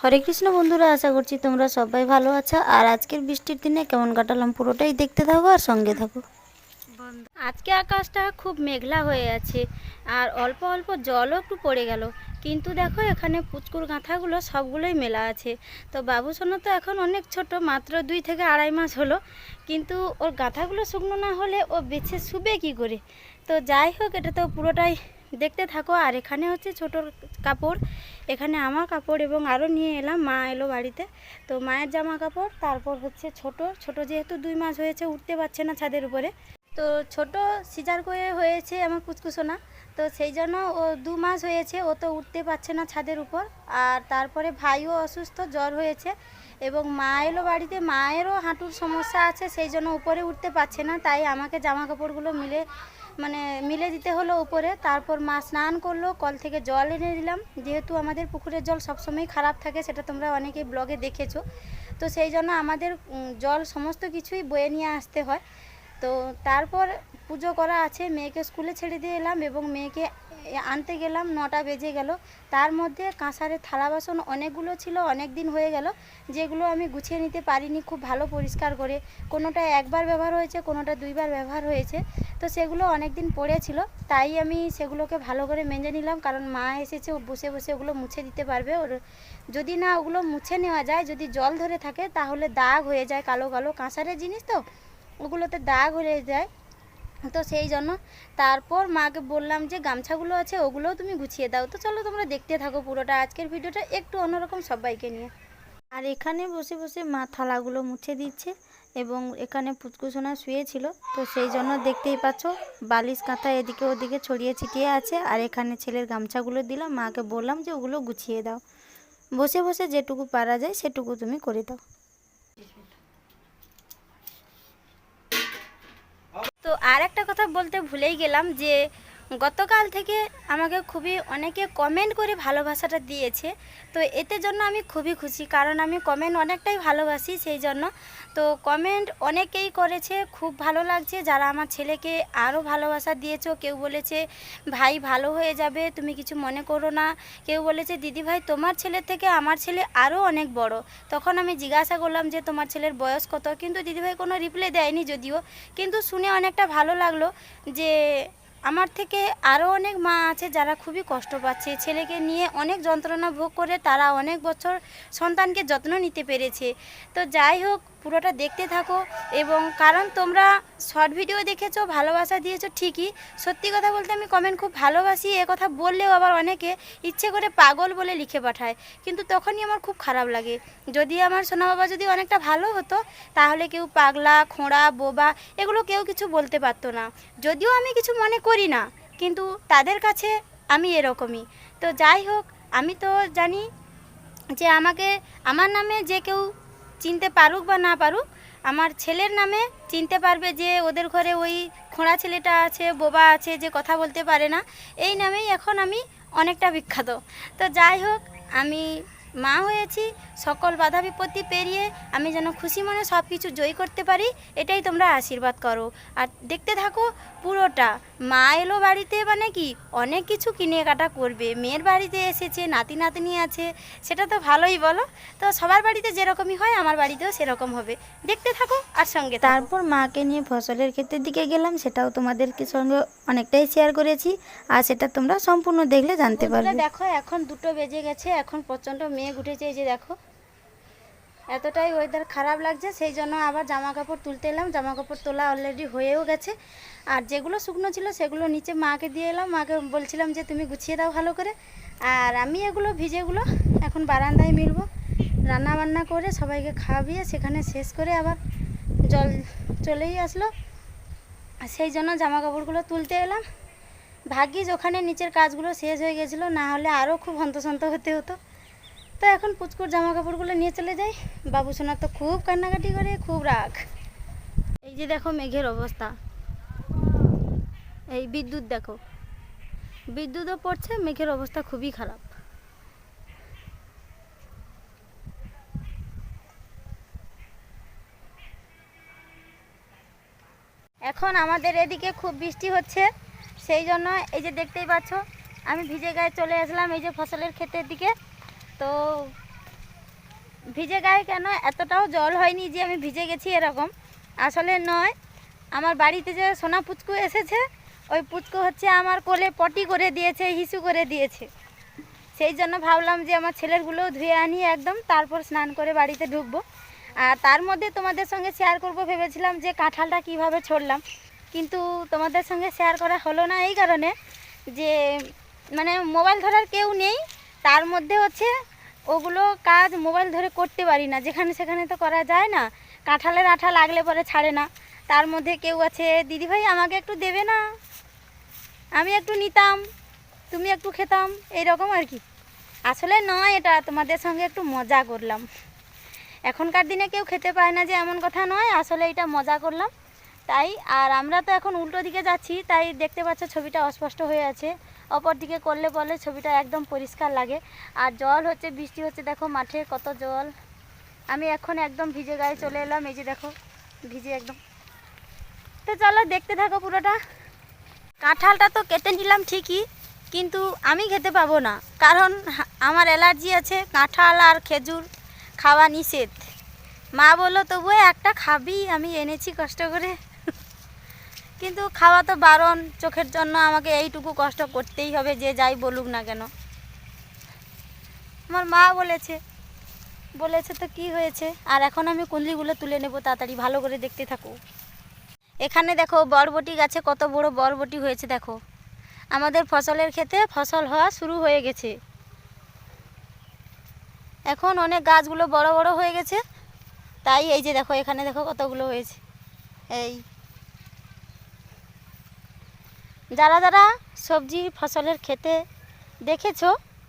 হরে কৃষ্ণ বন্ধুরা, আশা করছি তোমরা সবাই ভালো আছো। আর আজকের বৃষ্টির দিনে কেমন কাটালাম পুরোটাই দেখতে থাকো আর সঙ্গে থাকো। আজকে আকাশটা খুব মেঘলা হয়ে আছে আর অল্প অল্প জলও একটু পড়ে গেল। কিন্তু দেখো, এখানে পুচকুর গাঁথাগুলো সবগুলোই মেলা আছে। তো বাবু সোনা তো এখন অনেক ছোট, মাত্র দুই থেকে আড়াই মাস হলো। কিন্তু ওর গাঁথাগুলো শুকনো না হলে ও বেছে শুবে কি করে? তো যাই হোক, এটা তো পুরোটাই দেখতে থাকো, আর এখানে হচ্ছে ছোট কাপড়, এখানে আমার কাপড় এবং আরও নিয়ে এলাম, মা এলো বাড়িতে। তো মায়ের জামা কাপড়, তারপর হচ্ছে ছোট ছোট যেহেতু দুই মাস হয়েছে, উঠতে পারছে না ছাদের উপরে। তো ছোট সিজার করে হয়েছে আমার কুচকুসোনা তো সেই জন্য ও দু মাস হয়েছে, ও তো উঠতে পারছে না ছাদের উপর। আর তারপরে ভাইও অসুস্থ, জ্বর হয়েছে, এবং মা এলো বাড়িতে, মায়েরও হাঁটুর সমস্যা আছে, সেই জন্য উপরে উঠতে পারছে না, তাই আমাকে জামা কাপড়গুলো মিলে মানে মিলে দিতে হলো উপরে, তারপর মা স্নান করল, কল থেকে জল এনে দিলাম। যেহেতু আমাদের পুকুরের জল সবসময় খারাপ থাকে, সেটা তোমরা অনেকেই ব্লগে দেখেছ। তো সেই জন্য আমাদের জল সমস্ত কিছুই বয়ে নিয়ে আসতে হয়। তো তারপর পুজো করা আছে, মেয়েকে স্কুলে ছেড়ে দিয়ে এলাম এবং মেয়েকে আনতে গেলাম, নটা বেজে গেল। তার মধ্যে কাঁসারের থালা বাসন অনেকগুলো ছিল অনেক দিন হয়ে গেল, যেগুলো আমি গুছিয়ে নিতে পারিনি খুব ভালো পরিষ্কার করে। কোনোটা একবার ব্যবহার হয়েছে, কোনোটা দুইবার ব্যবহার হয়েছে। তো সেগুলো অনেক দিন পড়েছিল তাই আমি সেগুলোকে ভালো করে মেজে নিলাম, কারণ মা এসেছে, ও বসে বসে ওগুলো মুছে দিতে পারবে। ওর, যদি না ওগুলো মুছে নেওয়া যায়, যদি জল ধরে থাকে, তাহলে দাগ হয়ে যায়, কালো কালো। কাঁসারের জিনিস তো, ওগুলোতে দাগ হয়ে যায়। তো সেই জন্য। তারপর মাকে বললাম যে, গামছাগুলো আছে, ওগুলোও তুমি গুছিয়ে দাও। তো চলো তোমরা দেখতে থাকো পুরোটা। আজকের ভিডিওটা একটু অন্যরকম সবাইকে নিয়ে। আর এখানে বসে বসে মা থালাগুলো মুছে দিচ্ছে এবং এখানে পুচকুসোনা শুয়েছিল। তো সেই জন্য দেখতেই পাচ্ছ, বালিশ কাঁথা এদিকে ওদিকে ছড়িয়ে ছিটিয়ে আছে। আর এখানে ছেলের গামছাগুলো দিলাম। মাকে বললাম যে, ওগুলো গুছিয়ে দাও। বসে বসে যেটুকু পারা যায়, সেটুকু তুমি করে দাও। আর একটা কথা বলতে ভুলেই গেলাম যে গতকাল থেকে আমাকে খুবই অনেকে কমেন্ট করে ভালোবাসাটা দিয়েছে। তো এতে জন্য আমি খুবই খুশি, কারণ আমি কমেন্ট অনেকটাই ভালোবাসি সেই জন্য। তো কমেন্ট অনেকেই করেছে, খুব ভালো লাগছে। যারা আমার ছেলেকে আরও ভালোবাসা দিয়েছ, কেউ বলেছে, ভাই, ভালো হয়ে যাবে, তুমি কিছু মনে করো না। কেউ বলেছে, দিদি ভাই, তোমার ছেলের থেকে আমার ছেলে আরও অনেক বড়। তখন আমি জিজ্ঞাসা করলাম যে, তোমার ছেলের বয়স কত? কিন্তু দিদিভাই কোনো রিপ্লাই দেয়নি যদিও। কিন্তু শুনে অনেকটা ভালো লাগল যে আমার থেকে আরও অনেক মা আছে যারা খুবই কষ্ট পাচ্ছে। ছেলেকে নিয়ে অনেক যন্ত্রণা ভোগ করে তারা অনেক বছর সন্তানকে যত্ন নিতে পেরেছে। তো যাই হোক, পুরোটা দেখতে থাকো এবং কারণ তোমরা শর্ট ভিডিও দেখেছ, ভালোবাসা দিয়েছ ঠিকই। সত্যি কথা বলতে আমি কমেন্ট খুব ভালোবাসি, এ কথা বললেও আবার অনেকে ইচ্ছে করে পাগল বলে লিখে পাঠায়। কিন্তু তখনই আমার খুব খারাপ লাগে। যদি আমার সোনা বাবা যদি অনেকটা ভালো হতো, তাহলে কেউ পাগলা, খোঁড়া, বোবা এগুলো কেউ কিছু বলতে পারতো না। যদিও আমি কিছু মনে করি না, কিন্তু তাদের কাছে আমি এরকমই। তো যাই হোক, আমি তো জানি যে আমাকে, আমার নামে যে কেউ চিনতে পারুক বা না পারুক, আমার ছেলের নামে চিনতে পারবে যে ওদের ঘরে ওই খোঁড়া ছেলেটা আছে, বোবা আছে, যে কথা বলতে পারে না, এই নামেই এখন আমি অনেকটা বিখ্যাত। তো যাই হোক, আমি মা হয়েছি, সকল বাধা বিপত্তি পেরিয়ে আমি যেন খুশি মনে সব কিছু জয় করতে পারি, এটাই তোমরা আশীর্বাদ করো। আর দেখতে থাকো পুরোটা, মা এলো বাড়িতে মানে কি, অনেক কিছু কিনে কাটা করবে, মেয়ের বাড়িতে এসেছে, নাতি নাতনি আছে, সেটা তো ভালোই বলো। তো সবার বাড়িতে যেরকমই হয়, আমার বাড়িতেও সেরকম হবে। দেখতে থাকো আর সঙ্গে তারপর মাকে নিয়ে ফসলের ক্ষেতের দিকে গেলাম, সেটাও তোমাদেরকে সঙ্গে অনেকটাই শেয়ার করেছি আর সেটা তোমরা সম্পূর্ণ দেখলে জানতে পারবে। দেখো এখন দুটো বেজে গেছে এখন প্রচণ্ড মেঘ উঠেছে এই যে দেখো। এতটাই ওয়েদার খারাপ লাগছে সেই জন্য আবার জামা কাপড় তুলতে এলাম জামা কাপড় তোলা অলরেডি হয়েও গেছে। আর যেগুলো শুকনো ছিল সেগুলো নিচে মাকে দিয়ে এলাম মাকে বলছিলাম যে তুমি গুছিয়ে দাও ভালো করে। আর আমি এগুলো ভিজেগুলো এখন বারান্দায় মিলবো। রান্না বান্না করে সবাইকে খাওয়াবিয়ে সেখানে শেষ করে আবার জল চলেই আসলো। আর সেই জন্য জামা কাপড়গুলো তুলতে এলাম। ভাগ্যিস ওখানে নিচের কাজগুলো শেষ হয়ে গেছিল, না হলে আরও খুব হন্তসন্ত হতে হতো। তো এখন পুচকুর জামা কাপড়গুলো নিয়ে চলে যাই। বাবু সোনা তো খুব কান্নাকাটি করে, খুব রাগ। এই যে দেখো মেঘের অবস্থা। এই বিদ্যুৎ দেখো। বিদ্যুৎও পড়ছে, মেঘের অবস্থা খুবই খারাপ। এখন আমাদের এদিকে খুব বৃষ্টি হচ্ছে, সেই জন্য এই যে দেখতেই পাচ্ছ, আমি ভিজে গায়ে চলে আসলাম এই যে ফসলের ক্ষেতের দিকে। তো ভিজে গায়ে কেন এতটাও জল হয়নি যে আমি ভিজে গেছি এরকম? আসলে নয়, আমার বাড়িতে যে সোনা পুচকু এসেছে, ওই পুচকু হচ্ছে আমার কোলে পটি করে দিয়েছে, হিসু করে দিয়েছে। সেই জন্য ভাবলাম যে আমার ছেলেরগুলোও ধুয়ে আনি একদম, তারপর স্নান করে বাড়িতে ঢুকবো। আর তার মধ্যে তোমাদের সঙ্গে শেয়ার করব, ভেবেছিলাম যে কাঁঠালটা কীভাবে ছড়লাম। কিন্তু তোমাদের সঙ্গে শেয়ার করা হলো না এই কারণে যে মানে মোবাইল ধরার কেউ নেই। তার মধ্যে হচ্ছে ওগুলো কাজ মোবাইল ধরে করতে পারি না। যেখানে সেখানে তো করা যায় না। কাঁঠালের আঠা লাগলে পরে ছাড়ে না। তার মধ্যে কেউ আছে দিদিভাই আমাকে একটু দেবে না। আমি একটু নিতাম, তুমি একটু খেতাম। এইরকম আর কি। আসলে নয় এটা, তোমাদের সঙ্গে একটু মজা করলাম। এখনকার দিনে কেউ খেতে পায় না যে এমন কথা নয়, আসলে এটা মজা করলাম। তাই, আর আমরা তো এখন উল্টো দিকে যাচ্ছি, তাই দেখতে পাচ্ছ ছবিটা অস্পষ্ট হয়ে আছে। অপর দিকে করলে বলে ছবিটা একদম পরিষ্কার লাগে। আর জল হচ্ছে, বৃষ্টি হচ্ছে, দেখো মাঠে কত জল। আমি এখন একদম ভিজে গায়ে চলে এলাম, এই যে দেখো, ভিজে একদম। তো চলো দেখতে থাকো পুরোটা। কাঁঠালটা তো কেটে নিলাম ঠিকই, কিন্তু আমি খেতে পাবো না। কারণ আমার অ্যালার্জি আছে, কাঁঠাল আর খেজুর। খাওয়া নিষেধ। মা বলল, তবুও একটা খাবি, আমি এনেছি কষ্ট করে। কিন্তু খাওয়া তো বারণ, চোখের জন্য আমাকে এইটুকু কষ্ট করতেই হবে, যে যাই বলুক না কেন। আমার মা বলেছে বলেছে তো কি হয়েছে? আর এখন আমি কুঁদলিগুলো তুলে নেব, তাড়াতাড়ি ভালো করে দেখতে থাকো। এখানে দেখো, বরবটি গাছে কত বড় বরবটি হয়েছে, দেখো। আমাদের ফসলের ক্ষেতে ফসল হওয়া শুরু হয়ে গেছে। এখন অনেক গাছগুলো বড় বড় হয়ে গেছে। তাই এই যে দেখো এখানে দেখো কতগুলো হয়েছে। এই। যারা যারা সবজি ফসলের খেতে দেখেছ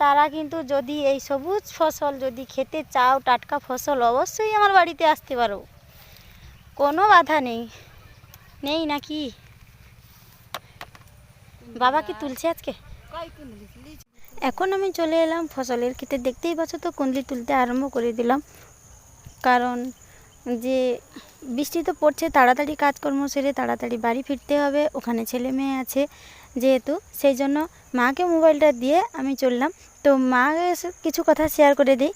তারা কিন্তু যদি এই সবুজ ফসল যদি খেতে চাও টাটকা ফসল অবশ্যই আমার বাড়িতে আসতে পারো। কোনো বাধা নেই। নেই নাকি? বাবা কি তুলছে আজকে? এখন আমি চলে এলাম ফসলের খেতে দেখতেই পাচ্ছ তো কুন্দলি তুলতে আরম্ভ করে দিলাম। কারণ যে বৃষ্টি তো পড়ছে, তাড়াতাড়ি কাজকর্ম সেরে তাড়াতাড়ি বাড়ি ফিরতে হবে। ওখানে ছেলে মেয়ে আছে যেহেতু সেই জন্য মাকে মোবাইলটা দিয়ে আমি চললাম। তো মা কিছু কথা শেয়ার করে দিই।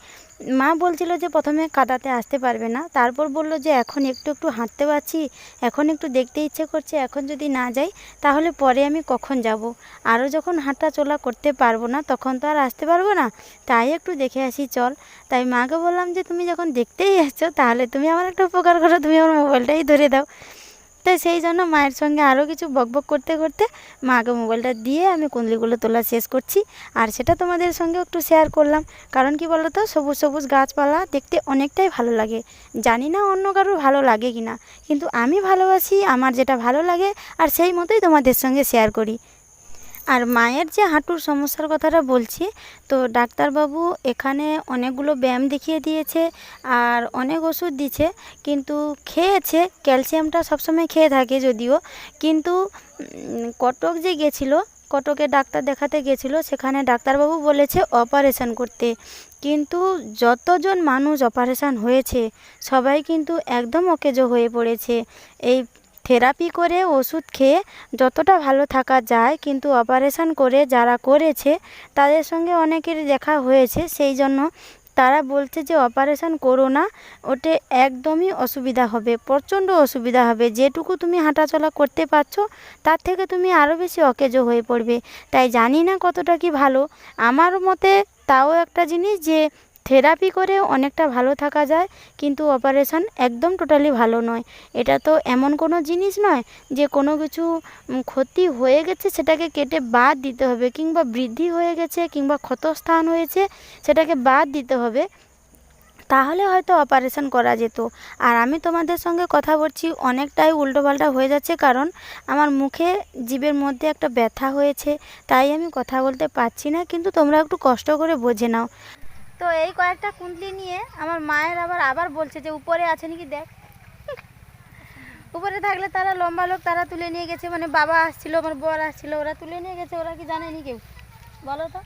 মা বলছিল যে প্রথমে কাদাতে আসতে পারবে না। তারপর বলল যে এখন একটু একটু হাঁটতে পারছি, এখন একটু দেখতে ইচ্ছে করছে, এখন যদি না যাই, তাহলে পরে আমি কখন যাব? আরও যখন হাঁটা চলা করতে পারব না, তখন তো আর আসতে পারব না। তাই একটু দেখে আসি, চল। তাই মাকে বললাম যে, তুমি যখন দেখতেই আসছো, তাহলে তুমি আমার একটা উপকার করো। তুমি আমার মোবাইলটাই ধরে দাও। তো সেই জন্য মায়ের সঙ্গে আরও কিছু বকবক করতে করতে মাকে মোবাইলটা দিয়ে আমি কুঁদলিগুলো তোলা শেষ করছি। আর সেটা তোমাদের সঙ্গে একটু শেয়ার করলাম। কারণ কি তো সবুজ সবুজ গাছপালা দেখতে অনেকটাই ভালো লাগে। জানি না অন্য কারোর ভালো লাগে কিনা। কিন্তু আমি ভালোবাসি, আমার যেটা ভালো লাগে, আর সেই মতোই তোমাদের সঙ্গে শেয়ার করি। আর মায়ের যে হাঁটুর সমস্যার কথাটা বলছি, তো ডাক্তারবাবু এখানে অনেকগুলো ব্যায়াম দেখিয়ে দিয়েছে আর অনেক ওষুধ দিছে কিন্তু খেয়েছে, ক্যালসিয়ামটা সবসময় খেয়ে থাকে যদিও, কিন্তু কটক যে গেছিল, কটকে ডাক্তার দেখাতে গেছিল, সেখানে ডাক্তারবাবু বলেছে অপারেশন করতে, কিন্তু যতজন মানুষ অপারেশন হয়েছে, সবাই কিন্তু একদম অকেজো হয়ে পড়েছে, এই থেরাপি করে ওষুধ খেয়ে যতটা ভালো থাকা যায়, কিন্তু অপারেশন করে যারা করেছে, তাদের সঙ্গে অনেকের দেখা হয়েছে। সেই জন্য তারা বলছে যে, অপারেশন করো না, ওতে একদমই অসুবিধা হবে, প্রচণ্ড অসুবিধা হবে। যেটুকু তুমি হাঁটাচলা করতে পারছ, তার থেকে তুমি আরও বেশি অকেজো হয়ে পড়বে। তাই জানি না কতটা কি ভালো। আমার মতে তাও একটা জিনিস যে থেরাপি করে অনেকটা ভালো থাকা যায়, কিন্তু অপারেশন একদম টোটালি ভালো নয়। এটা তো এমন কোনো জিনিস নয় যে কোনো কিছু ক্ষতি হয়ে গেছে সেটাকে কেটে বাদ দিতে হবে, কিংবা বৃদ্ধি হয়ে গেছে কিংবা ক্ষতস্থান হয়েছে সেটাকে বাদ দিতে হবে। তাহলে হয়তো অপারেশন করা যেত। আর আমি তোমাদের সঙ্গে কথা বলছি, অনেকটাই উল্টোপাল্টা হয়ে যাচ্ছে কারণ আমার মুখে জীবের মধ্যে একটা ব্যথা হয়েছে, তাই আমি কথা বলতে পারছি না, কিন্তু তোমরা একটু কষ্ট করে বোঝে নাও। তো এই কয়েকটা কুঁদলি নিয়ে আমার মায়ের আবার আবার বলছে যে উপরে আছে নাকি দেখ। উপরে থাকলে তারা লম্বা লোক তারা তুলে নিয়ে গেছে মানে বাবা আসছিল, আমার বর আসছিল, ওরা তুলে নিয়ে গেছে, ওরা কি জানেনি কেউ? বলো তো।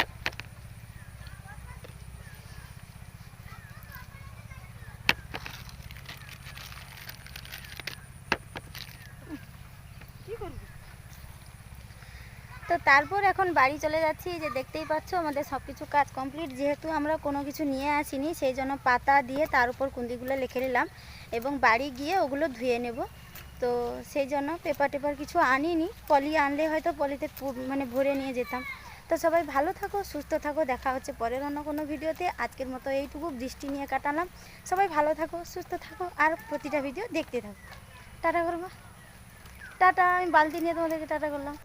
তো তারপর এখন বাড়ি চলে যাচ্ছি যে দেখতেই পাচ্ছ আমাদের সব কিছু কাজ কমপ্লিট। যেহেতু আমরা কোনো কিছু নিয়ে আসিনি, সেই জন্য পাতা দিয়ে তার উপর কুন্দিগুলো লিখে নিলাম এবং বাড়ি গিয়ে ওগুলো ধুয়ে নেব। তো সেই জন্য পেপার টেপার কিছু আনিনি, পলি আনলে হয়তো পলিতে মানে ভরে নিয়ে যেতাম। তো সবাই ভালো থাকো, সুস্থ থাকো, দেখা হচ্ছে পরের অন্য কোনো ভিডিওতে। আজকের মতো এইটুকু, বৃষ্টি নিয়ে কাটালাম। সবাই ভালো থাকো, সুস্থ থাকো, আর প্রতিটা ভিডিও দেখতে থাকো। টাটা করব। টাটা, আমি বালতি নিয়ে তোমাদেরকে টাটা করলাম।